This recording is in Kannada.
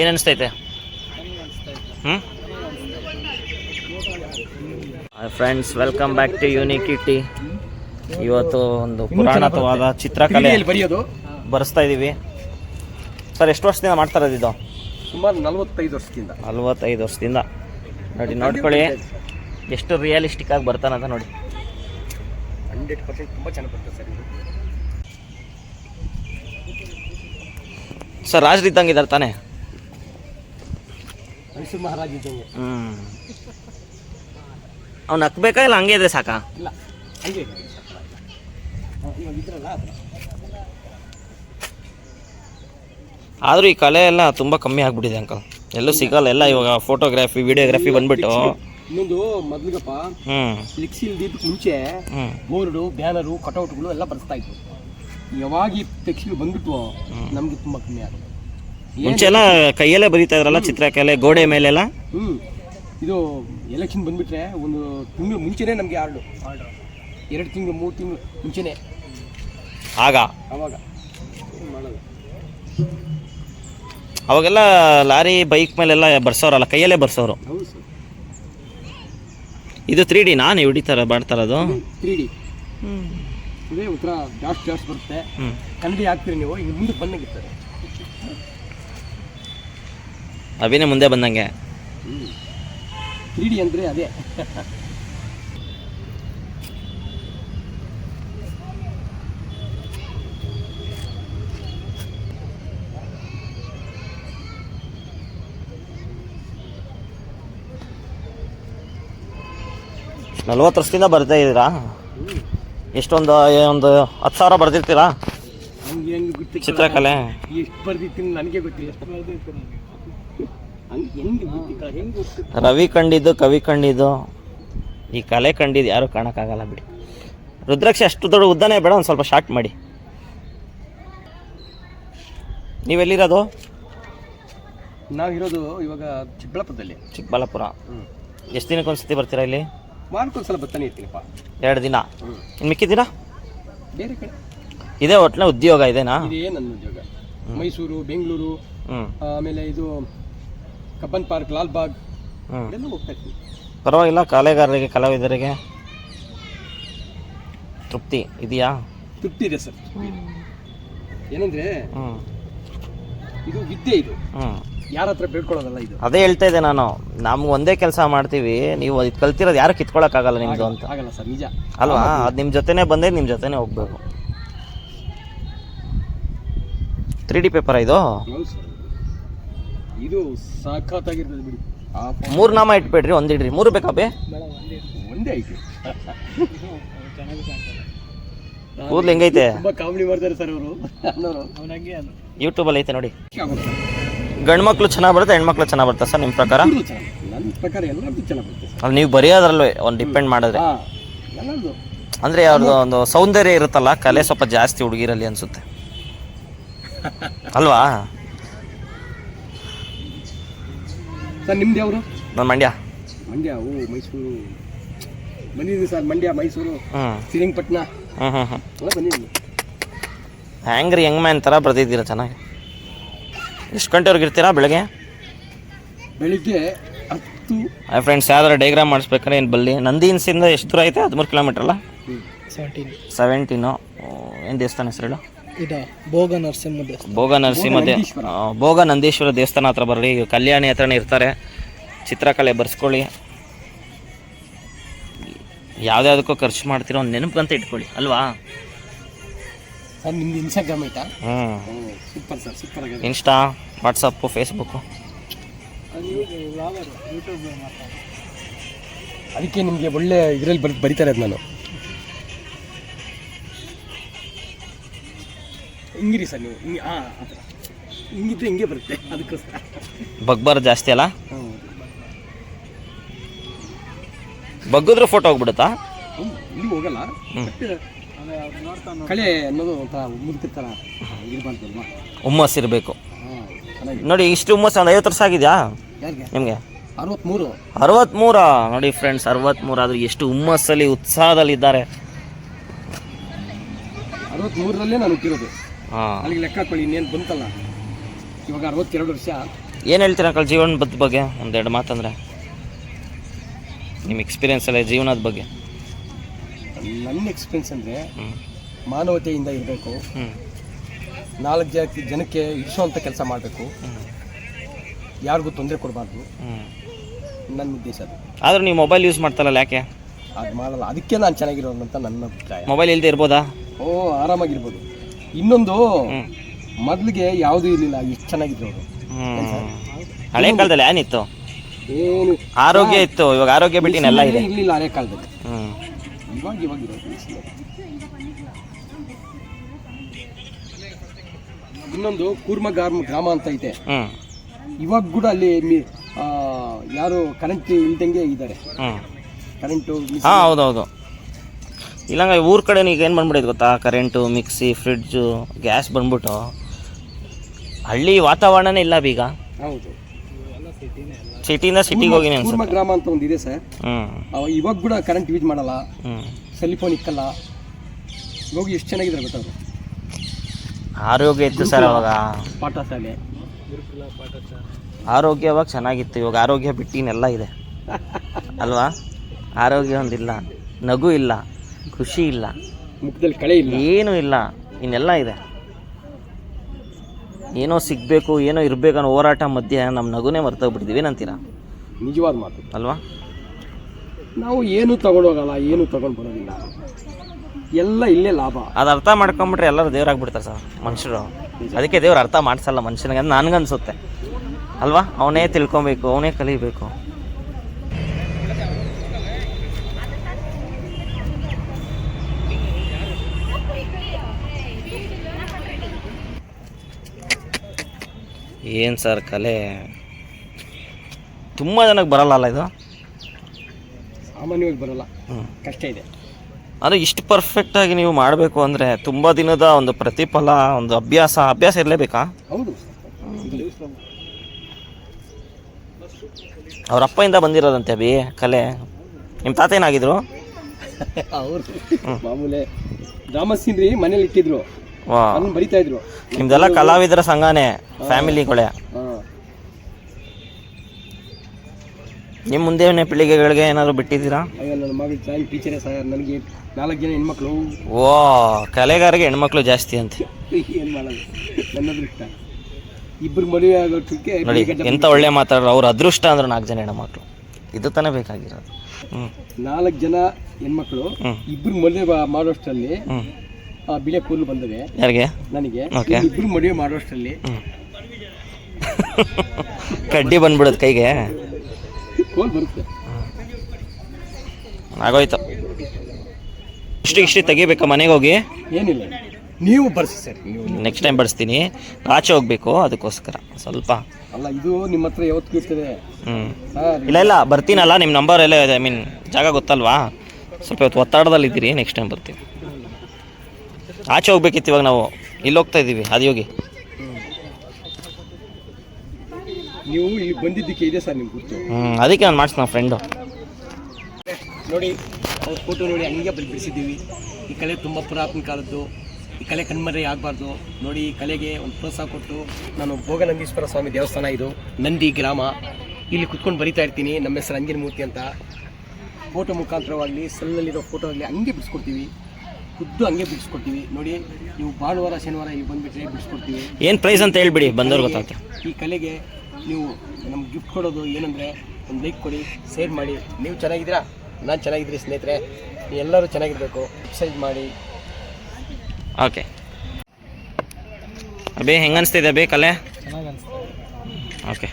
ಬೇರೆ ಅನಿಸ್ತೈತೆ ಹ್ಞೂ friends welcome back to uniquity ಇವತ್ತು ಒಂದು ಪುರಾಣತವಾದ ಚಿತ್ರಕಲೆ ಬರೆಯೋದು? ಬರೆಸ್ತಾ ಇದ್ದೀವಿ ಸರ್ ಎಷ್ಟು ವರ್ಷದಿಂದ ಮಾಡ್ತಾ ಇರೋದು ಇದು? ಸುಮಾರು ನಲವತ್ತೈದು ವರ್ಷದಿಂದ. ನಲ್ವತ್ತೈದು ವರ್ಷದಿಂದ. ನೋಡಿ ನೋಡ್ಕೊಳ್ಳಿ. ಎಷ್ಟು ರಿಯಲಿಸ್ಟಿಕ್ ಆಗಿ ಬರ್ತಾನಂತ ನೋಡಿ. ಹಂಡ್ರೆಡ್ ಪರ್ಸೆಂಟ್ ತುಂಬ ಚೆನ್ನಾಗಿ ಬರ್ತದೆ ಸರ್ ಇದು. ಸರ್ ರಾಜ್ರು ಇದ್ದಾರೆ ತಾನೇ? ಮೈಸೂರು ಮಹಾರಾಜ ಇದ್ದಂಗೆ. ಹ್ಞೂ ಅವ್ನು ಹಕ್ಬೇಕಾ ಇಲ್ಲ ಹಂಗೆ ಇದ್ರೆ ಸಾಕಾ? ಇಲ್ಲ ಹಂಗೆ ಇದೆ. ಇವಾಗ ಇದ್ರಲ್ಲ ಅದು. ಆದರೂ ಈ ಕಲೆ ಎಲ್ಲ ತುಂಬ ಕಮ್ಮಿ ಆಗಿಬಿಟ್ಟಿದೆ ಅಂಕಲ್ ಎಲ್ಲೂ ಸಿಗಲ್ಲ ಎಲ್ಲ ಇವಾಗ ಫೋಟೋಗ್ರಾಫಿ ವಿಡಿಯೋಗ್ರಾಫಿ ಬಂದ್ಬಿಟ್ಟು. ಇನ್ನೊಂದು ಮೊದ್ಲಿಗಪ್ಪ ಹ್ಞೂ ಫ್ಲೆಕ್ಸಿ ಇಲ್ದಿದ್ದಕ್ಕೆ ಮುಂಚೆ ಹ್ಞೂ ಬೋರ್ಡು ಬ್ಯಾನರು ಕಟೌಟ್ಗಳು ಎಲ್ಲ ಬರ್ತಾ ಇತ್ತು. ಯಾವಾಗ ಈ ಫ್ಲೆಕ್ಸಿಗಳು ಬಂದ್ಬಿಟ್ಟು ನಮಗೆ ತುಂಬ ಕಮ್ಮಿ ಆಗುತ್ತೆ ಮುಂಚೆ ಎಲ್ಲ ಕೈಯಲ್ಲೇ ಬರೀತಾ ಇದ್ರಲ್ಲ ಚಿತ್ರಕಲೆ ಗೋಡೆ ಮೇಲೆಲ್ಲ? ಹ್ಞೂ ಇದು ಎಲೆಕ್ಷನ್ ಬಂದ್ಬಿಟ್ರೆ ಒಂದು ತಿಂಗಳು ಮುಂಚೆನೇ ನಮಗೆ ಆರ್ಡ್ರು ಆರ್ಡರ್ ಎರಡು ತಿಂಗಳು ಮೂರು ತಿಂಗಳು ಮುಂಚೆನೇ. ಆಗ? ಅವಾಗ. ಏನ್ ಮಾಡೋದು? ಅವಾಗೆಲ್ಲ ಲಾರಿ ಬೈಕ್ ಮೇಲೆಲ್ಲ ಬರ್ಸೋರಲ್ಲ ಕೈಯಲ್ಲೇ ಬರ್ಸೋರು. ಹೌದು ಸರ್. ಇದು ತ್ರೀ ಡಿ ನಾನು ಹಿಡಿತಾರ ಮಾಡ್ತಾರದು ತ್ರೀ ಡಿ ಇದೇ ಉತ್ತರ ಜಾಸ್ತಿ ಜಾಸ್ತಿ ಬರುತ್ತೆ. ಹ್ಞೂ ಕನ್ನಡಿ ಹಾಕ್ತೀರಿ ನೀವು ಈಗ ಮುಂದೆ ಬಂದಂಗಿರ್ತಾರೆ ಅಭಿನೇ ಮುಂದೆ ಬಂದಂಗೆ. ತ್ರೀ ಡಿ ಅಂದರೆ ಅದೇ ನಲ್ವತ್ತು ವರ್ಷದಿಂದ ಬರ್ತಾ ಇದ್ದೀರಾ? ಎಷ್ಟೊಂದು ಒಂದು ಹತ್ತು ಸಾವಿರ ಬರ್ದಿರ್ತೀರಾ? ಚಿತ್ರಕಲೆ. ಎಷ್ಟು ಬರ್ದಿರ್ತೀನಿ ನನಗೆ ಗೊತ್ತಿಲ್ಲ. ಎಷ್ಟು ಬರ್ದಿರ್ತೀನಿ ಹಂಗೆ ಹೆಂಗೆ ಗೊತ್ತಿಲ್ಲ ಹೆಂಗೆ ಗೊತ್ತಿಲ್ಲ ರವಿ ಕಂಡಿದ್ದು ಕವಿ ಕಂಡಿದ್ದು ಈ ಕಲೆ ಕಂಡಿದ್ದು ಯಾರು ಕಾಣೋಕ್ಕಾಗಲ್ಲ ಬಿಡಿ. ರುದ್ರಾಕ್ಷಿ ಅಷ್ಟು ದೊಡ್ಡ ಉದ್ದನೇ ಬೇಡ ಒಂದು ಸ್ವಲ್ಪ ಶಾರ್ಟ್ ಮಾಡಿ. ನೀವೆಲ್ಲಿರೋದು? ನಾವಿರೋದು ಇವಾಗ ಚಿಕ್ಕಬಳ್ಳಾಪುರದಲ್ಲಿ. ಚಿಕ್ಕಬಳ್ಳಾಪುರ. ಎಷ್ಟು ದಿನಕ್ಕೆ ಒಂದ್ಸತಿ ಬರ್ತೀರಾ ಇಲ್ಲಿ? ವಾರಕ್ಕೊಂದ್ಸಲ ಬರ್ತಾನೆ ಇರ್ತೀನಪ್ಪ. ಎರಡು ದಿನ? ಇನ್ನು ಮಿಕ್ಕಿದ್ದೀರಾ? ಬೇರೆ ಕಡೆ. ಇದೇ ಒಟ್ಟಿನ ಉದ್ಯೋಗ ಇದೇನಾ? ಇದೇ ನನ್ನ ಉದ್ಯೋಗ. ಮೈಸೂರು ಬೆಂಗಳೂರು ಆಮೇಲೆ ಇದು ಕಬ್ಬನ್ ಪಾರ್ಕ್ ಲಾಲ್ಬಾಗ್ ಹ್ಞೂ ಹೋಗ್ತಾ ಪರವಾಗಿಲ್ಲ ಕಲೆಗಾರರಿಗೆ ಕಲಾವಿದರಿಗೆ ತೃಪ್ತಿ ಇದೆಯಾ? ತೃಪ್ತಿ ಇದೆ ಸರ್ ಏನಂದ್ರೆ ಹ್ಞೂ ಇದು ವಿದ್ಯೆ ಇದು. ಹ್ಞೂ ಯಾರ ಹತ್ರ ಬೇಡ್ಕೊಳ್ಳೋದಲ್ಲ ಇದು. ಅದೇ ಹೇಳ್ತಾ ಇದ್ದೆ ನಾನು. ನಮ್ಗೆ ಒಂದೇ ಕೆಲಸ ಮಾಡ್ತೀವಿ. ನೀವು ಇದು ಕಲ್ತಿರೋದು ಯಾರು ಕಿತ್ಕೊಳಕ್ಕಾಗಲ್ಲ ನಿಮ್ದು ಅಂತ. ಆಗಲ್ಲ ಸರ್ ನಿಜ. ಅಲ್ವಾ? ಅದು ನಿಮ್ಮ ಜೊತೆನೇ ಬಂದೆ ನಿಮ್ಮ ಜೊತೆನೇ ಹೋಗ್ಬೇಕು. ತ್ರೀ ಡಿ ಪೇಪರ್ ಇದು? ಹೌದು ಸರ್. ಇದು ಸಾಕಾಗಿರ್ತದೆ ಬಿಡಿ. ಮೂರು ನಾಮ ಇಟ್ಬೇಡ್ರಿ ಒಂದಿಡ್ರಿ ಮೂರು ಬೇಕಾ ಬೇ ಒಂದೇ ಐತೆ. ಕೂದ್ಲು ಹೆಂಗೈತೆ? ತುಂಬಾ ಕಾಮಿಡಿ ಮಾಡ್ತಾರೆ ಸರ್ ಅವರು. ಅನ್ನೋರು. ಅವನಾಗೆ ಯೂಟ್ಯೂಬಲ್ಲಿ ಐತೆ ನೋಡಿ. ಗಂಡು ಮಕ್ಳು ಚೆನ್ನಾಗಿ ಬರುತ್ತೆ ಹೆಣ್ಮಕ್ಳು ಚೆನ್ನಾಗಿ ಬರುತ್ತೆ ಸರ್ ನಿಮ್ಮ ಪ್ರಕಾರ? ನನ್ನ ಪ್ರಕಾರ ಎಲ್ಲರದ್ದು ಚೆನ್ನಾಗಿ ಬರುತ್ತೆ ಸರ್. ಅಲ್ಲಿ ನೀವು ಬರೆಯೋದ್ರಲ್ಲೂ ಒಂದು ಡಿಪೆಂಡ್ ಮಾಡಿದ್ರೆ. ಅಂದ್ರೆ ಎಲ್ಲರದ್ದು. ಅಂದರೆ ಅವ್ರದ್ದು ಒಂದು ಸೌಂದರ್ಯ ಇರುತ್ತಲ್ಲ ಕಲೆ ಸ್ವಲ್ಪ ಜಾಸ್ತಿ ಹುಡುಗಿರಲ್ಲಿ ಅನಿಸುತ್ತೆ. ಅಲ್ವಾ? ಸರ್ ನಿಮ್ದು ಯಾವರು? ನಾನು ಮಂಡ್ಯ. ಮಂಡ್ಯ ಓ ಮೈಸೂರು. ಬಂದಿದ್ದೀನಿ ಸರ್ ಮಂಡ್ಯ ಮೈಸೂರು ಹ್ಞೂ ಶ್ರೀರಂಗಪಟ್ಟಣ ಹ್ಞೂ ಹ್ಞೂ ಹ್ಞೂ ಎಲ್ಲ ಬಂದಿದ್ದೀನಿ. ಹ್ಯಾಂಗ್ರಿ ಯಂಗ್ ಮ್ಯಾನ್ ಥರ ಬರ್ತಿದ್ದೀರಾ ಚೆನ್ನಾಗಿ? ಎಷ್ಟು ಗಂಟೆವರೆಗೆ ಇರ್ತೀರಾ ಬೆಳಗ್ಗೆ? ಬೆಳಿಗ್ಗೆ ಹತ್ತು. ಹಾಯ್ ಫ್ರೆಂಡ್ಸ್ ಯಾವ್ದಾರು ಡೈಗ್ರಾಮ್ ಮಾಡಿಸ್ಬೇಕಾದ್ರೆ ಏನು ಬಲ್ಲಿ? ನಂದಿನ್ಸಿಂದ ಎಷ್ಟು ದೂರ ಐತೆ? ಹದಿಮೂರು ಕಿಲೋಮೀಟ್ರಲ್ಲ ಅಲ್ಲ? ಸೆವೆಂಟೀನ್ ಸೆವೆಂಟೀನು ಏನು ದೇವಸ್ಥಾನ ಹೆಸರು ಹೇಳು? ಭೋಗ ನರಸಿಂಹ ದೇವಸ್ಥಾನ. ಭೋಗ ನರಸಿಂಹ ದೇ. ಆ, ಭೋಗ ನಂದೀಶ್ವರ ದೇವಸ್ಥಾನ ಹತ್ರ ಬರ್ರಿ. ಕಲ್ಯಾಣಿ ಹತ್ರನೇ ಇರ್ತಾರೆ. ಚಿತ್ರಕಲೆ ಬರ್ಸ್ಕೊಳ್ಳಿ. ಯಾವ್ದ್ಯಾವ್ದಕ್ಕೂ ಖರ್ಚು ಮಾಡ್ತೀರೋ ಒಂದು ನೆನಪಂತ ಇಟ್ಕೊಳ್ಳಿ ಅಲ್ವಾ? ಸರ್ ನಿಮ್ದು ಇನ್ಸ್ಟಾಗ್ರಾಮ್ ಐತಾ? ಹ್ಞೂ ಸೂಪರ್ ಸರ್ ಸೂಪರ್ ಆಗಿದೆ. ಇನ್ಸ್ಟಾ ವಾಟ್ಸಪ್ಪು ಫೇಸ್ಬುಕ್ಕು ಅದಕ್ಕೆ ನಿಮಗೆ ಒಳ್ಳೆ ಇದರಲ್ಲಿ ಬರ್ ಬರೀತಾರೆ ಅದು ನಾನು. ಹಿಂಗಿರಿ ಸರ್ ನೀವು ಹಿಂಗೆ ಹಾಂ ಆ ಥರ. ಹಿಂಗಿದ್ರೆ ಹಿಂಗೆ ಬರುತ್ತೆ ಅದಕ್ಕೋಸ್ಕರ. ಬಗ್ಬಾರ ಜಾಸ್ತಿ ಅಲ್ಲ? ಹ್ಞೂ ಬಗ್ಗಿದ್ರೆ ಫೋಟೋ ಹೋಗ್ಬಿಡುತ್ತಾ? ಹ್ಮ್, ಇಲ್ಲಿ ಹೋಗಲ್ಲ. ಬಟ್ ಕಳೆ ಅನ್ನೋದು ಒಂಥರ ಇರಬಾರ್ದಲ್ವಾ ಹುಮ್ಮಸ್ ಇರಬೇಕು. ಹಾಂ ಚೆನ್ನಾಗಿ ನೋಡಿ ಇಷ್ಟು ಹುಮ್ಮಸ್ ಒಂದು ಐವತ್ತು ವರ್ಷ ಆಗಿದೆಯಾ? ಯಾರಿಗೆ? ನಿಮಗೆ? ಅರವತ್ತ್ಮೂರು ಅರವತ್ತ್ಮೂರ ನೋಡಿ ಫ್ರೆಂಡ್ಸ್ ಅರವತ್ತ್ಮೂರು ಆದ್ರೆ ಎಷ್ಟು ಹುಮ್ಮಸ್ಸಲ್ಲಿ ಉತ್ಸಾಹದಲ್ಲಿ ಇದ್ದಾರೆ ಅರವತ್ತ್ಮೂರರಲ್ಲೇ ನಾನು ಹುಟ್ಟಿರೋದು. ಅಲ್ಲಿಗೆ ಲೆಕ್ಕ ಹಾಕೊಳ್ಳಿ ಇನ್ನೇನು ಬಂತಲ್ಲ. ಇವಾಗ ಅರವತ್ತೆರಡು ವರ್ಷ. ಏನು ಹೇಳ್ತೀರ ಜೀವನ ಜೀವನದ ಬಗ್ಗೆ? ಒಂದೆರಡು ಮಾತಂದರೆ. ನಿಮ್ಮ ಎಕ್ಸ್ಪೀರಿಯನ್ಸ್ ಅಲ್ಲ ಜೀವನದ ಬಗ್ಗೆ. ನನ್ನ ಎಕ್ಸ್ಪೀರಿಯನ್ಸ್ ಅಂದರೆ ಮಾನವತೆಯಿಂದ ಇರಬೇಕು. ನಾಲ್ಕು ಜಾತಿ ಜನಕ್ಕೆ ಇರಿಸುವಂಥ ಕೆಲಸ ಮಾಡಬೇಕು. ಯಾರಿಗೂ ತೊಂದರೆ ಕೊಡಬಾರ್ದು. ನನ್ನ ಉದ್ದೇಶ ಅದು. ಆದರೂ ನೀವು ಮೊಬೈಲ್ ಯೂಸ್ ಮಾಡ್ತಾರಲ್ಲ ಯಾಕೆ? ಅದು ಮಾಡಲ್ಲ. ಅದಕ್ಕೆ ನಾನು ಚೆನ್ನಾಗಿರೋದು ಅಂತ ನನ್ನ ಅಭಿಪ್ರಾಯ. ಮೊಬೈಲ್ ಇಲ್ಲದೆ ಇರ್ಬೋದಾ? ಓ ಆರಾಮಾಗಿರ್ಬೋದು. ಇನ್ನೊಂದು ಮೊದ್ಲಿಗೆ ಯಾವುದೂ ಇರಲಿಲ್ಲ ಎಷ್ಟು ಚೆನ್ನಾಗಿದ್ರು ಅವರು. ಹಳೆ ಕಾಲದಲ್ಲಿ ಏನಿತ್ತು? ಏನು? ಆರೋಗ್ಯ ಇತ್ತು ಇವಾಗ ಆರೋಗ್ಯ ಬಿಟ್ಟಿನೆಲ್ಲ ಇದೆ. ಇರಲಿಲ್ಲ ಹಳೆ ಕಾಲದಲ್ಲಿ. ಇವಾಗ ಇವಾಗ ಇನ್ನೊಂದು ಕೂರ್ಮ ಗ್ರಾಮ ಗ್ರಾಮ ಅಂತ ಐತೆ. ಇವಾಗ ಕೂಡ ಅಲ್ಲಿ ಯಾರು ಕರೆಂಟ್ ಇಲ್ದಂಗೆ ಇದ್ದಾರೆ. ಕರೆಂಟು ಹೌದೌದು. ಇಲ್ಲಂಗ ಊರ ಕಡೆ ಈಗ ಏನು ಬಂದ್ಬಿಡೈತೆ ಗೊತ್ತಾ? ಕರೆಂಟು ಮಿಕ್ಸಿ ಫ್ರಿಡ್ಜು ಗ್ಯಾಸ್ ಬಂದ್ಬಿಟ್ಟು. ಹಳ್ಳಿ ವಾತಾವರಣನೇ ಇಲ್ಲ ಬೀಗ. ಹೌದು. ಸಿಟಿಯಿಂದ ಸಿಟಿಗೆ ಕೂರ್ಮ ಅನ್ಸುತ್ತೆ. ಗ್ರಾಮ ಅಂತ ಒಂದು ಇದೆ ಸರ್ ಹ್ಞೂ ಇವಾಗ ಕೂಡ ಕರೆಂಟ್ ಯೂಸ್ ಮಾಡಲ್ಲ. ಹ್ಞೂ ಸೆಲ್ಫೋನ್ ಇಕ್ಕಲ್ಲ. ಇವಾಗ ಎಷ್ಟು ಚೆನ್ನಾಗಿದ್ದಾರೆ ಗೊತ್ತಾ ಆರೋಗ್ಯ ಇತ್ತು ಸರ್ ಅವಾಗ. ಪಾಠ ಶಾಲೆ ಆರೋಗ್ಯ ಅವಾಗ ಚೆನ್ನಾಗಿತ್ತು. ಇವಾಗ ಆರೋಗ್ಯ ಬಿಟ್ಟಿನೆಲ್ಲ ಇದೆ. ಅಲ್ವಾ? ಆರೋಗ್ಯ ಒಂದಿಲ್ಲ. ನಗು ಇಲ್ಲ. ಖುಷಿ ಇಲ್ಲ. ಮುಖದಲ್ಲಿ ಕಳೆ ಇಲ್ಲ. ಏನೂ ಇಲ್ಲ. ಇನ್ನೆಲ್ಲ ಇದೆ. ಏನೋ ಸಿಗಬೇಕು ಏನೋ ಇರಬೇಕು ಅನ್ನೋ ಹೋರಾಟ ಮಧ್ಯೆ ನಮ್ಮ ನಗುನೇ ಮರ್ತೋಗ್ಬಿಡ್ತೀವಿ ಏನಂತೀರಾ ನಿಜವಾದ ಮಾತು. ಅಲ್ವಾ? ನಾವು ಏನು ತಗೊಂಡೋಗಲ್ಲ ಏನು ತಗೊಂಡು ಬರೋದಿಲ್ಲ. ಎಲ್ಲ ಇಲ್ಲೇ ಲಾಭ. ಅದು ಅರ್ಥ ಮಾಡ್ಕೊಂಬಿಟ್ರೆ ಎಲ್ಲರೂ ದೇವ್ರಾಗ್ಬಿಡ್ತಾರೆ ಸರ್ ಮನುಷ್ಯರು. ಅದಕ್ಕೆ ದೇವ್ರು ಅರ್ಥ ಮಾಡಿಸಲ್ಲ ಮನುಷ್ಯನಿಗೆ ಅಂತ ನನಗನ್ಸುತ್ತೆ. ಅಲ್ವಾ? ಅವನೇ ತಿಳ್ಕೊಬೇಕು ಅವನೇ ಕಲಿಬೇಕು. ಏನು ಸರ್ ಕಲೆ? ತುಂಬ ಜನಕ್ಕೆ ಬರಲ್ಲ ಅಲ್ಲ ಇದು? ಸಾಮಾನ್ಯವಾಗಿ ಬರಲ್ಲ. ಹ್ಞೂ ಕಷ್ಟ ಇದೆ. ಅದು ಇಷ್ಟು ಪರ್ಫೆಕ್ಟಾಗಿ ನೀವು ಮಾಡಬೇಕು ಅಂದರೆ ತುಂಬ ದಿನದ ಒಂದು ಪ್ರತಿಫಲ ಒಂದು ಅಭ್ಯಾಸ ಅಭ್ಯಾಸ ಇರಲೇಬೇಕಾ? ಹೌದು. ಅವ್ರ ಅಪ್ಪಯಿಂದ ಬಂದಿರೋದಂತೆ ಅಭಿ ಕಲೆ. ನಿಮ್ಮ ತಾತ ಏನಾಗಿದ್ರು? ಅವರು ಮಾಮೂಲೆ. ಡ್ರಾಮಾ ಸೀನ್ರಿ ಮನೇಲಿ ಇಟ್ಟಿದ್ರು. ಅದನ್ನ ಬರಿತಾ ಇದ್ರು. ನಿಮ್ದೆಲ್ಲ ಕಲಾವಿದರ ಸಂಘನೇ ಫ್ಯಾಮಿಲಿ ಕೊಳೆ. ನಿಮ್ಮ ಮುಂದೆ ಪೀಳಿಗೆಗಳಿಗೆ ಏನಾದ್ರು ಬಿಟ್ಟಿದ್ದೀರಾ? ಅಯ್ಯೋ ನನ್ನ ಮಗಳು ಡ್ರಾಯಿಂಗ್ ಟೀಚರೇ ಸರ್. ನನಗೆ ನಾಲ್ಕು ಜನ ಹೆಣ್ಮಕ್ಳು. ಓ ಕಲೆಗಾರರಿಗೆ ಹೆಣ್ಮಕ್ಳು ಜಾಸ್ತಿ ಅಂತ. ಏನು ಮಾಡೋದು? ನನ್ನ ಅದೃಷ್ಟ ಇಬ್ಬರು ಮದುವೆ ನೋಡಿ ಎಂತ ಒಳ್ಳೆ ಮಾತಾಡ್ರು. ಅವ್ರ ಅದೃಷ್ಟ ಅಂದ್ರೆ ನಾಲ್ಕು ಜನ ಹೆಣ್ಮಕ್ಳು. ಇದು ತಾನೇ ಬೇಕಾಗಿರೋದು. ನಾಲ್ಕು ಜನ ಹೆಣ್ಮಕ್ಳು. ಇಬ್ಬರು ಮದುವೆ ಮಾಡೋಷ್ಟರಲ್ಲಿ ಹ್ಞೂ ಆ ಬಿಳೆ ಕೂದಲು ಬಂದಿವೆ ಯಾರಿಗೆ? ನನಗೆ. Okay. ಇಬ್ಬರು ಮದುವೆ ಮಾಡೋಷ್ಟರಲ್ಲಿ. ಕಡ್ಡಿ ಬಂದ್ಬಿಡೋದು ಕೈಗೆ? ಕೋಲ್ ಬರುತ್ತೆ. ಆಗೋಯ್ತು. ಇಷ್ಟು ಇಷ್ಟು ತೆಗಿಬೇಕಾ ಮನೆಗೆ ಹೋಗಿ? ಏನಿಲ್ಲ. ನೀವು ಬರ್ಸಿ ಸರ್. ನೀವು ನೆಕ್ಸ್ಟ್ ಟೈಮ್ ಬಡಿಸ್ತೀನಿ ಆಚೆ ಹೋಗ್ಬೇಕು ಅದಕ್ಕೋಸ್ಕರ. ಸ್ವಲ್ಪ. ಅಲ್ಲ ಇದು ನಿಮ್ಮ ಹತ್ರ ಯಾವತ್ತು ಇರ್ತದೆ ಹ್ಞೂ ಸರ್. ಇಲ್ಲ ಇಲ್ಲ ಬರ್ತೀನಲ್ಲ ನಿಮ್ಮ ನಂಬರ್ ಎಲ್ಲ ಇದೆ. ಐ ಮೀನ್ ಜಾಗ ಗೊತ್ತಲ್ವಾ? ಸ್ವಲ್ಪ ಇವತ್ತು ಒತ್ತಡದಲ್ಲಿದ್ದೀರಿ ನೆಕ್ಸ್ಟ್ ಟೈಮ್ ಬರ್ತೀವಿ ಆಚೆ ಹೋಗ್ಬೇಕಿತ್ತು ಇವಾಗ ನಾವು. ಇಲ್ಲಿ ಹೋಗ್ತಾ ಇದ್ದೀವಿ. ಅದು ಯೋಗಿ ನೀವು ಇಲ್ಲಿ ಬಂದಿದ್ದಕ್ಕೆ ಇದೆ ಸರ್ ನಿಮ್ಗೆ ಗುರ್ತು ಹ್ಞೂ ಅದಕ್ಕೆ ನಾನು ಮಾಡಿಸ್ ನಮ್ಮ ಫ್ರೆಂಡು ನೋಡಿ ಅವ್ರ ಫೋಟೋ ನೋಡಿ ಹಂಗೆ ಬರಿ ಬಿಡಿಸಿದ್ದೀವಿ ಈ ಕಲೆ ತುಂಬ ಪುರಾತನ ಕಾಲದ್ದು. ಈ ಕಲೆ ಕಣ್ಮರೆ ಆಗಬಾರ್ದು. ನೋಡಿ ಈ ಕಲೆಗೆ ಒಂದು ಪ್ರೋತ್ಸಾಹ ಕೊಟ್ಟು ನಾನು ಭೋಗನಂದೀಶ್ವರ ಸ್ವಾಮಿ ದೇವಸ್ಥಾನ ಇದು ನಂದಿ ಗ್ರಾಮ. ಇಲ್ಲಿ ಕುತ್ಕೊಂಡು ಬರಿತಾ ಇರ್ತೀನಿ. ನಮ್ಮ ಹೆಸರು ಅಂಜಿನ ಮೂರ್ತಿ ಅಂತ. ಫೋಟೋ ಮುಖಾಂತರವಾಗಲಿ ಸೆಲ್ಲಲ್ಲಿರೋ ಫೋಟೋ ಆಗಲಿ ಹಂಗೆ ಬಿಡಿಸ್ಕೊಡ್ತೀವಿ. ಖುದ್ದು ಹಂಗೆ ಬಿಡಿಸ್ಕೊಡ್ತೀವಿ. ನೋಡಿ ನೀವು ಭಾನುವಾರ ಶನಿವಾರ ಇಲ್ಲಿ ಬಂದುಬಿಟ್ರೆ ಬಿಡಿಸ್ಕೊಡ್ತೀವಿ. ಏನು ಪ್ರೈಸ್ ಅಂತ ಹೇಳ್ಬಿಡಿ ಬಂದವ್ರು ಗೊತ್ತಾಗ್ತದೆ ಈ ಕಲೆಗೆ ನೀವು ನಮ್ಗೆ ಗಿಫ್ಟ್ ಕೊಡೋದು ಏನಂದರೆ ಒಂದು ಲೈಕ್ ಕೊಡಿ ಶೇರ್ ಮಾಡಿ. ನೀವು ಚೆನ್ನಾಗಿದ್ದೀರಾ? ನಾನು ಚೆನ್ನಾಗಿದ್ದೀನಿ ಸ್ನೇಹಿತರೆ. ಎಲ್ಲರೂ ಚೆನ್ನಾಗಿರಬೇಕು. ಎಕ್ಸೈಜ್ ಮಾಡಿ. ಓಕೆ. ಅಬೇ ಹೆಂಗೆ ಅನಿಸ್ತಿದೆ ಅಬೇ ಕಲೆ? ಚೆನ್ನಾಗಿ ಅನಿಸ್ತಿದೆ. ಓಕೆ.